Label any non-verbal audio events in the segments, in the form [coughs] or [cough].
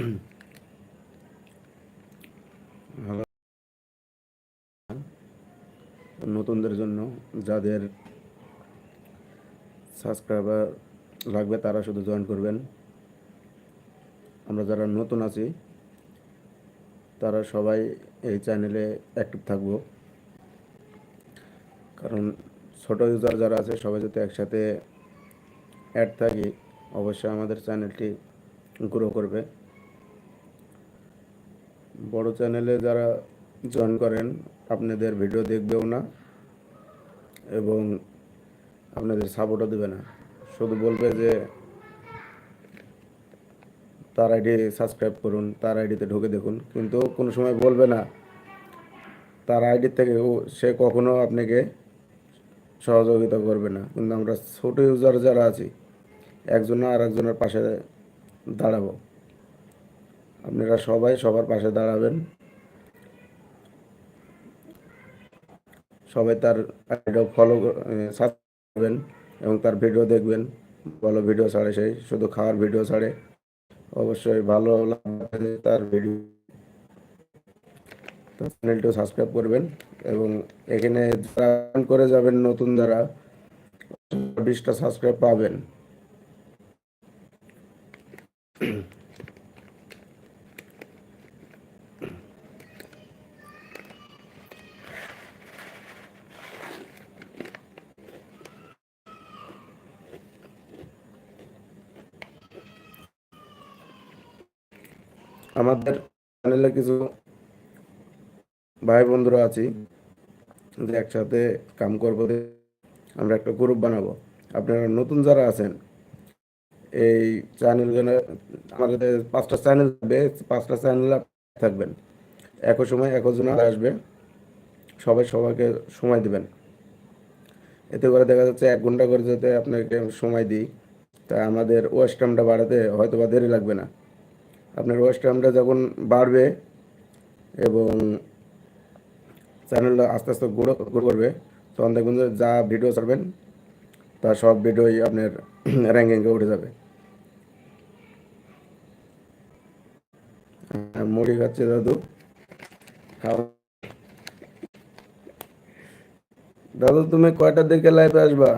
[clears throat] নতুনদের জন্য যাদের সাবস্ক্রাইবার লাগবে তারা শুধু জয়েন করবেন। আমরা যারা নতুন আছি, তারা সবাই এই চ্যানেলে অ্যাক্টিভ থাকব। কারণ ছোট ইউজার যারা আছে, সবাই যদি একসাথে অ্যাড থাকি, অবশ্যই আমাদের চ্যানেলটি গ্রো করবে। বড় চ্যানেলে যারা জয়েন করেন, আপনাদের ভিডিও দেখবেও না এবং আপনাদের সাপোর্টও দেবে না। শুধু বলবে যে, তার আইডি সাবস্ক্রাইব করুন, তার আইডিতে ঢুকে দেখুন। কিন্তু কোনো সময় বলবে না, তার আইডি থেকে সে কখনো আপনাকে সহযোগিতা করবে না। কিন্তু আমরা ছোট ইউজার যারা আছি একজন আর একজনের পাশে দাঁড়াবো। আপনারা সবাই সবার পাশে দাঁড়াবেন। সবাই তার আইডিও ফলো করবেন এবং তার ভিডিও দেখবেন। ভালো ভিডিও ছাড়ে সেই শুধু খাওয়ার ভিডিও ছাড়ে। অবশ্যই ভালো লাগবে তার ভিডিও চ্যানেলটিও সাবস্ক্রাইব করবেন এবং এখানে যারা করে যাবেন, নতুন যারা বিশটা সাবস্ক্রাইব পাবেন। আমাদের চ্যানেলে কিছু ভাই বন্ধুরা আছি, যে একসাথে কাম করব আমরা একটা গ্রুপ বানাবো। আপনারা নতুন যারা আছেন, এই চ্যানেলগুলো আমাদের পাঁচটা চ্যানেল থাকবে, পাঁচটা চ্যানেল থাকবেন। একই সময় একজন আসবে, সবাই সবাইকে সময় দিবেন। এতে করে দেখা যাচ্ছে এক ঘণ্টা করে যাতে আপনাকে সময় দিই, তা আমাদের ওয়েস্ট টাইমটা বাড়াতে হয়তো বা দেরি লাগবে না। আপনার ওয়েস্ট টাইমটা যখন বাড়বে এবং চ্যানেলটা আস্তে আস্তে গ্রো করবে, তখন দেখবেন যে যা ভিডিও ছাড়বেন তার সব ভিডিওই আপনার [clears throat] র্যাঙ্কিংয়ে উঠে যাবে। মুড়ি খাচ্ছে দাদু। দাদু, তুমি কয়টার দিকে লাইভে আসবা?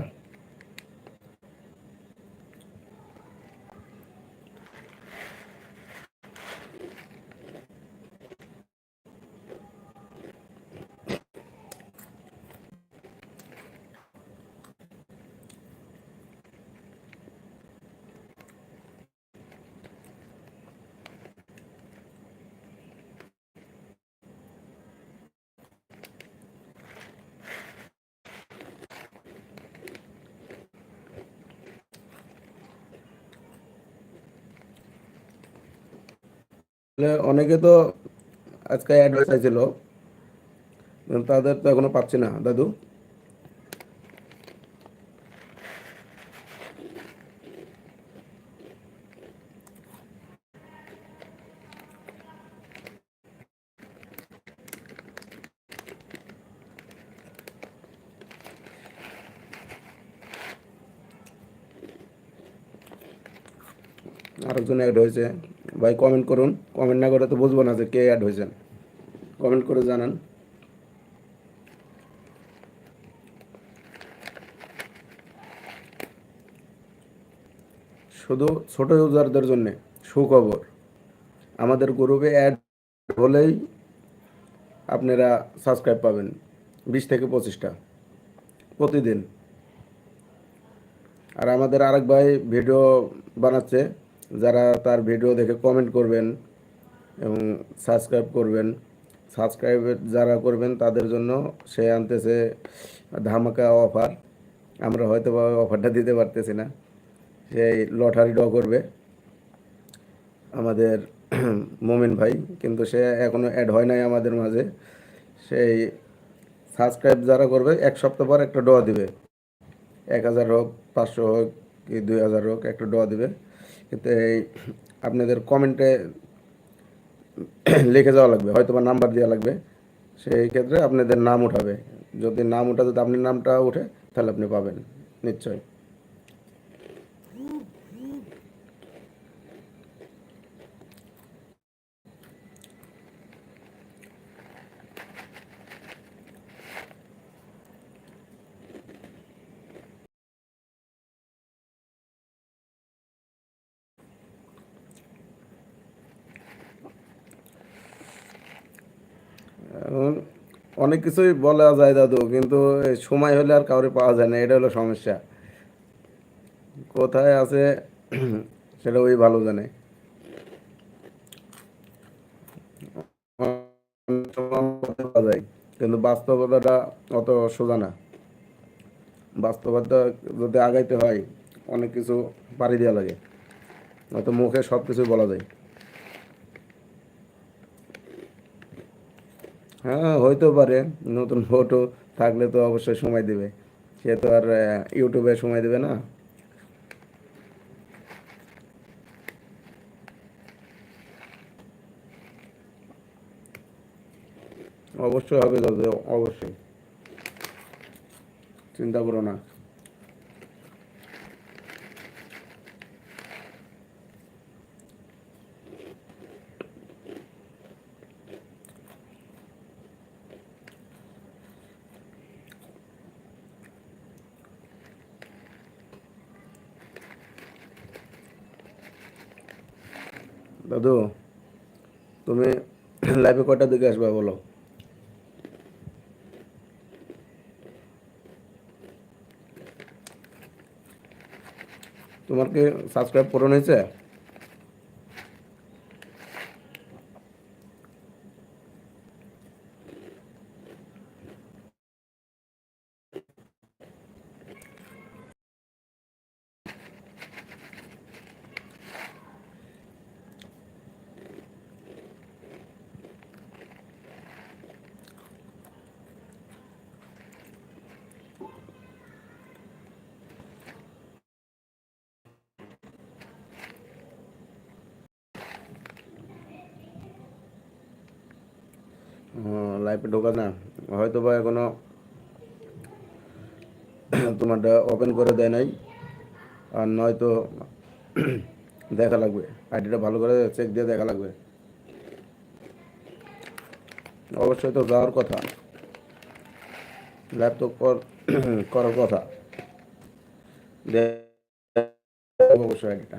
অনেকে তো আজকে অ্যাডভাইস চাইছিল। তাদের তো এখনও পাচ্ছি না, দাদু। আরেকজন অ্যাড হয়েছে। ভাই কমেন্ট করুন। কমেন্ট না করে তো বুঝব না যে কে অ্যাড হয়েছেন। কমেন্ট করে জানান। শুধু ছোট ইউজারদের জন্য সুখবর, আমাদের গ্রুপে অ্যাড হলেই আপনারা সাবস্ক্রাইব পাবেন, বিশ থেকে পঁচিশটা প্রতিদিন। আর আমাদের আরেক ভাই ভিডিও বানাচ্ছে, যারা তার ভিডিও দেখে কমেন্ট করবেন এবং সাবস্ক্রাইব করবেন। সাবস্ক্রাইব যারা করবেন, তাদের জন্য সে আনতেছে ধামাকা অফার আমরা হয়তো অফারটা দিতে পারতেছি না। সেই লটারি ড্র করবে। আমাদের [clears throat] মোমিন ভাই, কিন্তু সে এখনও অ্যাড হয় নাই আমাদের মাঝে। সেই সাবস্ক্রাইব যারা করবে, এক সপ্তাহ পর একটা ড্র দিবে। এক হাজার হোক, পাঁচশো হোক, কি দুই হাজার হোক, একটা ডোয়া দিবে। কিন্তু এই [clears throat] আপনাদের কমেন্টে [clears throat] লিখে যাওয়া লাগবে হয়তো বা নাম্বার দেওয়া লাগবে। সেই ক্ষেত্রে আপনাদের নাম উঠাবে। যদি নাম উঠা যদি আপনার নামটা উঠে, তাহলে আপনি পাবেন নিশ্চয় অনেক কিছুই বলা যায় দাদু, কিন্তু সময় হলে আর কাউরে পাওয়া যায় না, এটা হলো সমস্যা। কোথায় আছে, সেটা ওই ভালো জানে। কিন্তু বাস্তবতাটা অত সোজা না। বাস্তবতা যদি আগাইতে হয়, অনেক কিছু পাড়ি দেওয়া লাগে। হয়তো মুখে সব কিছু বলা যায়। হ্যাঁ হইতেও পারে। নতুন ফটো থাকলে তো অবশ্যই সময় দেবে। সে তো আর ইউটিউবে সময় দেবে না। অবশ্যই হবে দাদা অবশ্যই। চিন্তা করো না। দাদু তুমি লাইফে কটার দিকে আসবে বলো? তোমার কি সাবস্ক্রাইব করে হয়েছে? লাইভে ঢোকা না হয়তো বা এখনও তোমারটা ওপেন করে দেয় নাই, আর নয়তো দেখা লাগবে। আইডিটা ভালো করে চেক দিয়ে দেখা লাগবে। অবশ্যই তো যাওয়ার কথা। লাইভ তো কর- করার কথা। অবশ্যই আইডিটা।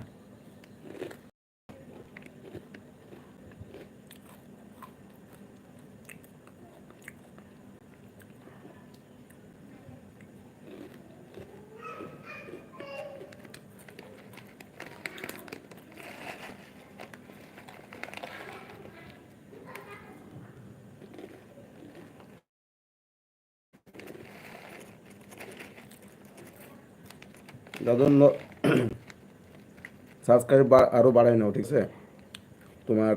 দাদু সাবস্ক্রাইব আরও বাড়াই নাও, ঠিক আছে? তোমার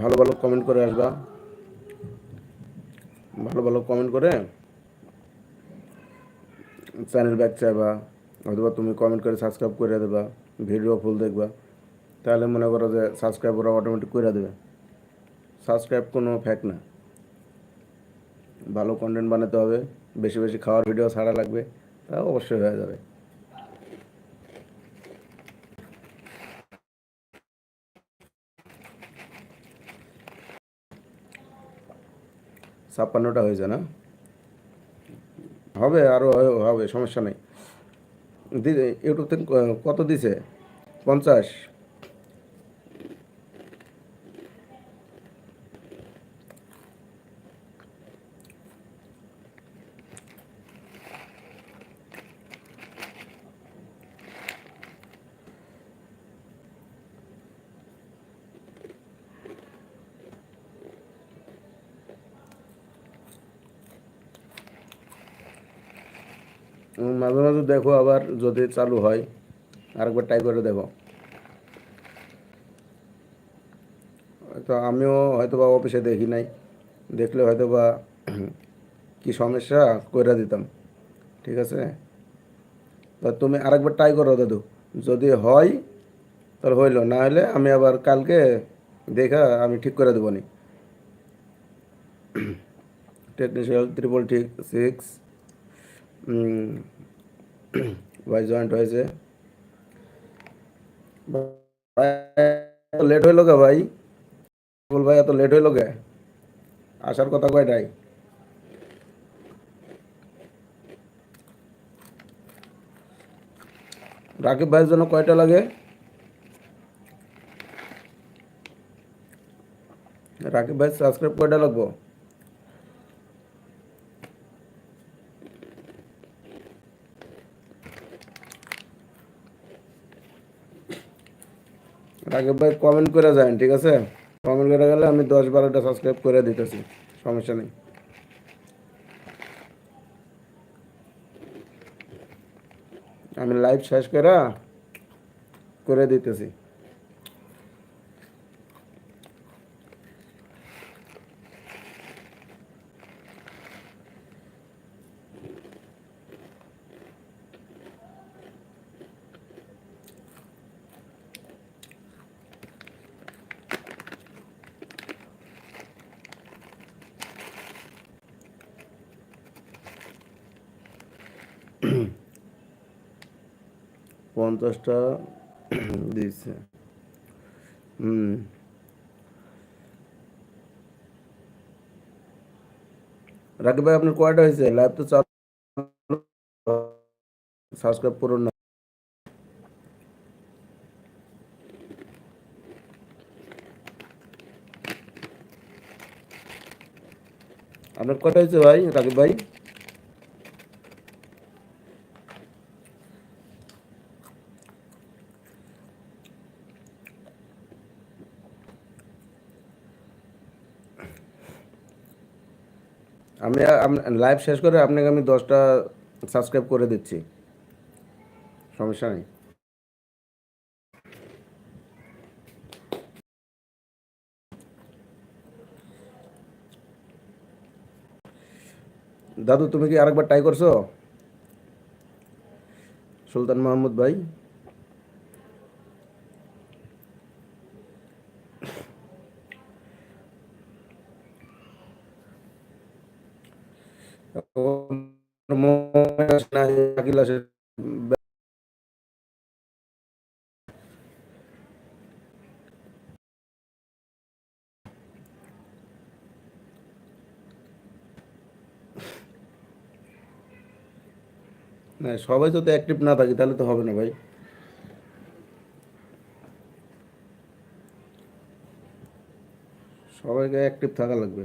ভালো ভালো কমেন্ট করে আসবা। ভালো ভালো কমেন্ট করে চ্যানেল ব্যাক চাইবা, অথবা তুমি কমেন্ট করে সাবস্ক্রাইব করে দেবা ভিডিও ফুল দেখবা। তাহলে মনে করো যে সাবস্ক্রাইব ওরা অটোমেটিক করে দেবে। সাবস্ক্রাইব কোনো ফ্যাক না। ভালো কন্টেন্ট বানাতে হবে, বেশি বেশি খাওয়ার ভিডিও ছাড়া লাগবে। তা অবশ্যই হয়ে যাবে। ছাপ্পান্নটা হয়েছে না? হবে আরও হবে, সমস্যা নেই। ইউটিউব থেকে কত দিছে? পঞ্চাশ উম, মাঝে মাঝে দেখো আবার যদি চালু হয়, আরেকবার ট্রাই করে দেখো। তো আমিও হয়তো বা অফিসে দেখি নাই, দেখলে হয়তো বা [clears throat] কি সমস্যা করে দিতাম, ঠিক আছে? তা তুমি আরেকবার ট্রাই করো দাদু, যদি হয় তাহলে হইল, না হলে আমি আবার কালকে দেখা আমি ঠিক করে দেবো নি। টেকনিশিয়াল ত্রিপল ঠিক সিক্স ভাই জয়েন্ট হয়েছে লেট হইল কে ভাই বল ভাই এত লেট হইল কে আসার কথা কয়টাই রাকিব ভাইয়ের জন্য কয়টা লাগে রাকিব ভাই সাবস্ক্রাইব কয়টা লাগবো রাকিব ভাই কমেন্ট করে যান ঠিক আছে? কমেন্ট করে গেলে আমি দশ বারোটা সাবস্ক্রাইব করে দিতেছি, সমস্যা নেই। আমি লাইভ শেষ করা করে দিতেছি। পঞ্চাশটা দিচ্ছে হুম। রাকিব ভাই, আপনার কয়টা হয়েছে? লাইভ তো চালু সাবস্ক্রাইব করুন না। আপনার কয়টা হয়েছে ভাই, রাকিব ভাই? আমি লাইভ শেষ করে আপনাকে আমি দশটা সাবস্ক্রাইব করে দিচ্ছি। সমস্যা নেই। দাদু, তুমি কি আরেকবার ট্রাই করছ? সুলতান মাহমুদ ভাই আকিল আসে না সবাই যদি অ্যাক্টিভ না থাকি, তাহলে তো হবে না ভাই। সবাইকে অ্যাক্টিভ থাকা লাগবে।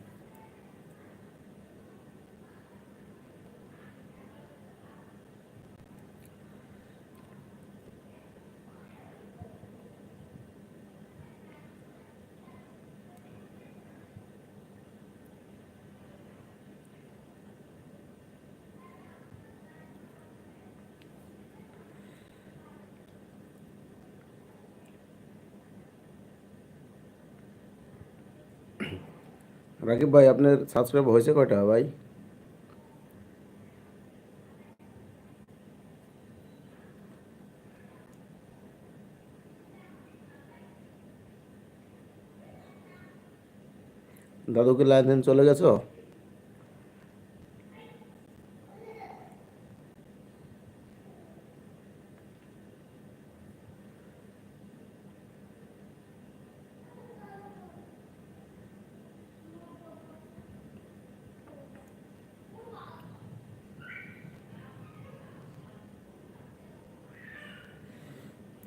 রাকিব ভাই আপনার সাবস্ক্রাইব হয়েছে কয়টা ভাই? দাদুকে লাইন চলে গেছো?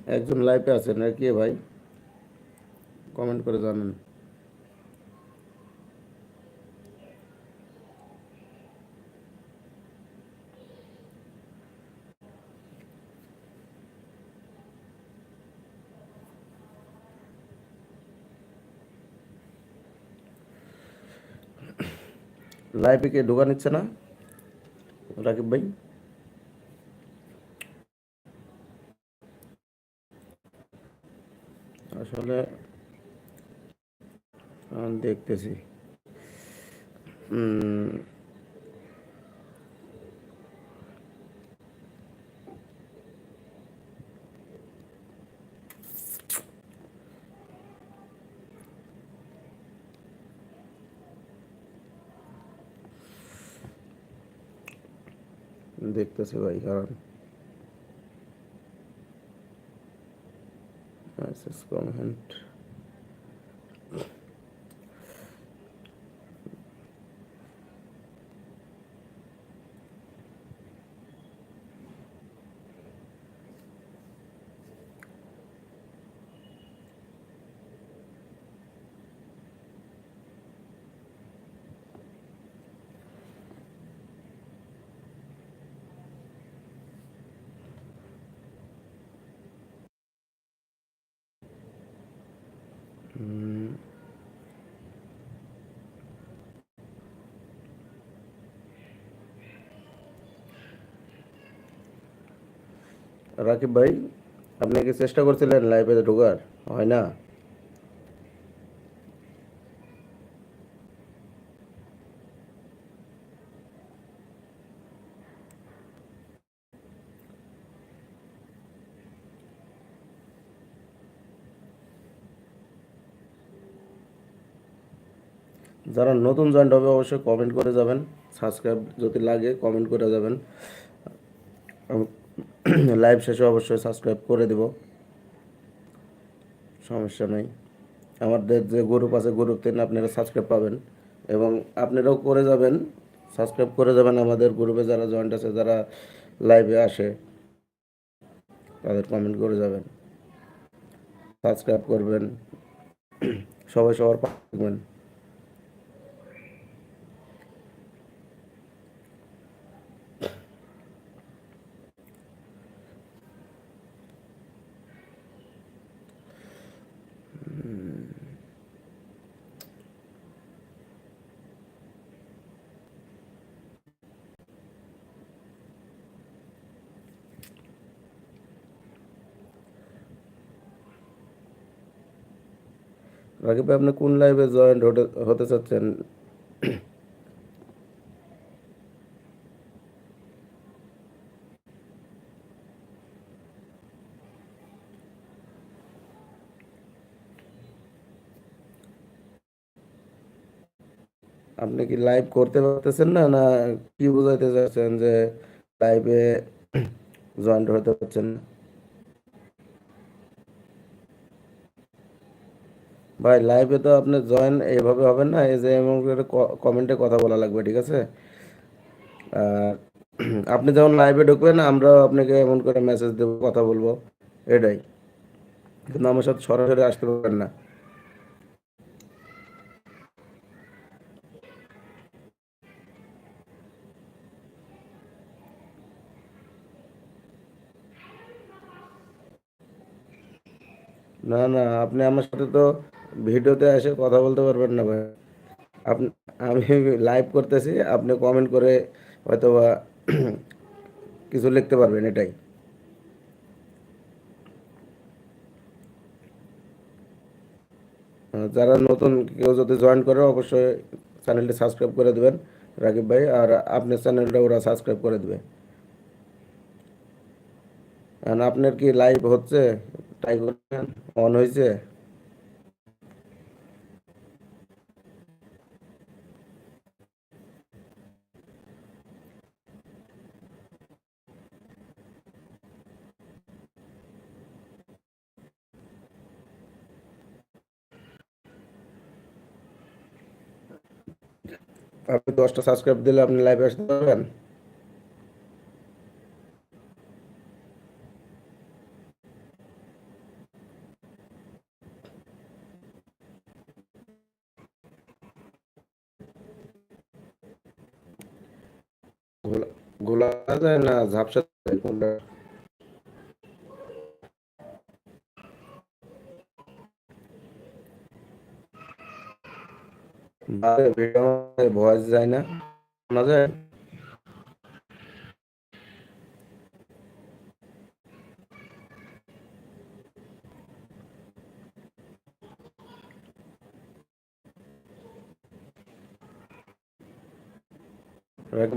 একজন লাইভে আছেন আর কে ভাই? কমেন্ট করে জানান। লাইভে কে ঢোকা নিচ্ছে না? রাকিব ভাই? আসলে আমি দেখতেছি উম, দেখতেছি ভাই কারণ মেসেজ রাকিব ভাই, আপনি কি চেষ্টা করছিলেন লাইভে ঢোকার? হয় না? যারা নতুন জয়েন্ট হবে, অবশ্যই কমেন্ট করে যাবেন। সাবস্ক্রাইব যদি লাগে কমেন্ট করে যাবেন। [coughs] লাইভ শেষে অবশ্যই সাবস্ক্রাইব করে দেব। সমস্যা নেই। আমাদের যে গ্রুপ আছে গ্রুপ থেকে আপনারা সাবস্ক্রাইব পাবেন এবং আপনারাও করে যাবেন সাবস্ক্রাইব করে যাবেন আমাদের গ্রুপে যারা জয়েন্ট আছে, যারা লাইভে আসে, তাদের কমেন্ট করে যাবেন। সাবস্ক্রাইব করবেন। সবাই সবার থাকবেন। রাকিব আপনি কোন লাইভে জয়েন্ট হতে হতে চাচ্ছেন? আপনি কি লাইভ করতে পারতেছেন না না কি বোঝাইতে চাচ্ছেন যে লাইভে জয়েন্ট হতে পারছেন না? ভাই লাইভে তো আপনি জয়েন এইভাবে হবেন না, এই যে এমন করে কমেন্টে কথা বলা লাগবে, ঠিক আছে? [clears throat] আপনি যখন লাইভে ঢুকবেন, আমরাও আপনাকে এমন করে মেসেজ দেবো, কথা বলব, এটাই। কিন্তু আমার সাথে সরাসরি আসতে পারবেন না। না না, আপনি আমার সাথে তো ভিডিওতে এসে কথা বলতে পারবেন না ভাই। আপনি আমি লাইভ করতেছি, আপনি কমেন্ট করে হয়তো বা [clears throat] কিছু লিখতে পারবেন এটাই। যারা নতুন কেউ যদি জয়েন করে, অবশ্যই চ্যানেলটি সাবস্ক্রাইব করে দেবেন, রাকিব ভাই। আর আপনার চ্যানেলটা ওরা সাবস্ক্রাইব করে দেবে। আপনার কি লাইভ হচ্ছে? ট্রাই করছেন অন হয়েছে? আপনি দশটা সাবস্ক্রাইব দিলে আপনি লাইভে আসতে পারবেন। গোলা যায় না ঝাপসা কোনটা? ভয়েস যায় না। শোনা যায়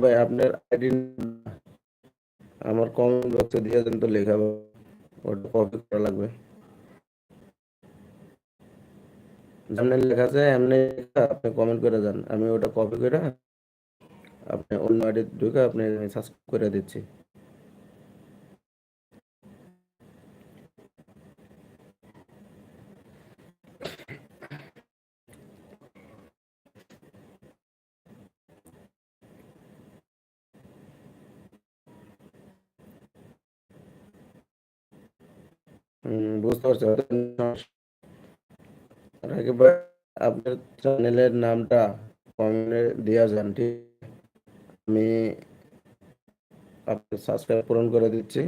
ভাই, আপনার আইডি আমার কমেন্ট বক্সে দিয়ে দেন তো লেখা ওটা কপি করা লাগবে। জার্নাল লেখা আছে, এমনি আপনি কমেন্ট করে যান আমি ওটা কপি করে আপনি অন্য আইডি ঢুকে আপনি সাবস্ক্রাইব করে দিচ্ছি। বুঝতে পারছি আপনার চ্যানেলের নামটা কমেন্টে দেওয়া যান ঠিক? আমি আপনার সাবস্ক্রাইব পূরণ করে দিচ্ছি।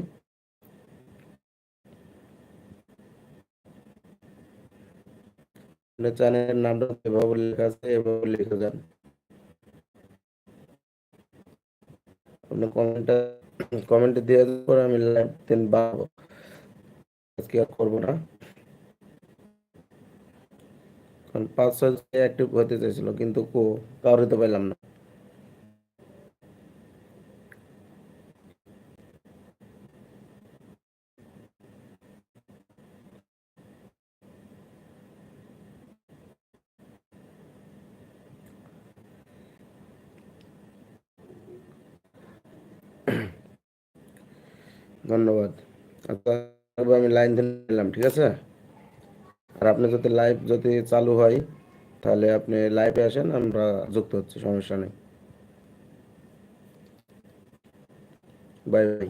আপনার চ্যানেলের নামটা এভাবে লেখা আছে, এভাবে লিখে যান আপনি কমেন্টটা কমেন্টে দেওয়ার পরে আমি লাইভ দিন বাড়াবো আজকে আর করব না। কারণ পাঁচ ছয় অ্যাক্টিভ হতে চাইছিল, কিন্তু কো, কাউরে তো পেলাম না। ধন্যবাদ। আচ্ছা তবে আমি লাইন দিলাম ঠিক আছে? আর আপনি যদি লাইভ যদি চালু হয়, তাহলে আপনি লাইভে আসেন, আমরা যুক্ত হচ্ছি, সমস্যা নেই। Bye bye